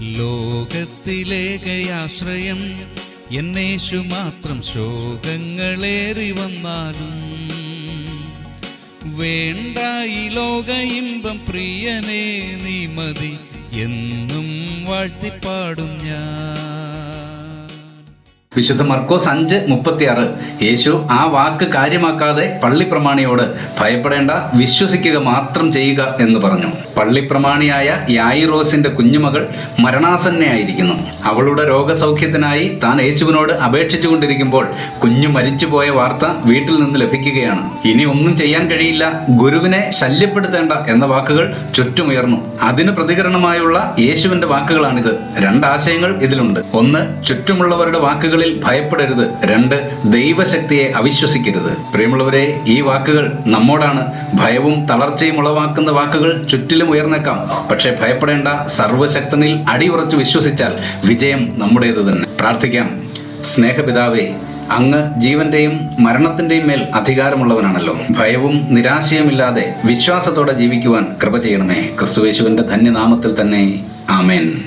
ലോകത്തിലേകയാശ്രയം എന്നേശു മാത്രം ശോകങ്ങളേറി വന്നാലും വേണ്ട ഈ ലോക ഇമ്പം പ്രിയനേ നീ മതി എന്നും വാഴ്ത്തിപ്പാടും ഞാൻ. വിശുദ്ധ മർക്കോസ് അഞ്ച് മുപ്പത്തിയാറ്. യേശു ആ വാക്ക് കാര്യമാക്കാതെ പള്ളിപ്രമാണിയോട് ഭയപ്പെടേണ്ട വിശ്വസിക്കുക മാത്രം ചെയ്യുക എന്ന് പറഞ്ഞു. പള്ളിപ്രമാണിയായ യായിറോസിന്റെ കുഞ്ഞുമകൾ മരണാസന്നയായിരിക്കുന്നു അവളുടെ രോഗസൗഖ്യത്തിനായി താൻ യേശുവിനോട് അപേക്ഷിച്ചുകൊണ്ടിരിക്കുമ്പോൾ കുഞ്ഞു മരിച്ചുപോയ വാർത്ത വീട്ടിൽ നിന്ന് ലഭിക്കുകയാണ്. ഇനി ഒന്നും ചെയ്യാൻ കഴിയില്ല ഗുരുവിനെ ശല്യപ്പെടുത്തേണ്ട എന്ന വാക്കുകൾ ചുറ്റുമുയർന്നു. അതിന് പ്രതികരണമായുള്ള യേശുവിന്റെ വാക്കുകളാണിത്. രണ്ടാശയങ്ങൾ ഇതിലുണ്ട്. ഒന്ന് ചുറ്റുമുള്ളവരുടെ വാക്കുകളിൽ ഭയപ്പെടരുത്. രണ്ട് ദൈവശക്തിയെ അവിശ്വസിക്കരുത്. പ്രിയമുള്ളവരെ ഈ വാക്കുകൾ നമ്മോടാണ്. ഭയവും തളർച്ചയും ഉളവാക്കുന്ന വാക്കുകൾ ചുറ്റിലും ഉയർന്നേക്കാം. പക്ഷേ ഭയപ്പെടേണ്ട സർവശക്തനിൽ അടിയുറച്ച് വിശ്വസിച്ചാൽ വിജയം നമ്മുടേത് തന്നെ. പ്രാർത്ഥിക്കാം. സ്നേഹപിതാവേ അങ്ങ് ജീവന്റെയും മരണത്തിന്റെയും മേൽ അധികാരമുള്ളവനാണല്ലോ. ഭയവും നിരാശയുമില്ലാതെ വിശ്വാസത്തോടെ ജീവിക്കുവാൻ കൃപ ചെയ്യണമേ. ക്രിസ്തുവേശുവിന്റെ ധന്യനാമത്തിൽ തന്നെ. ആമേൻ.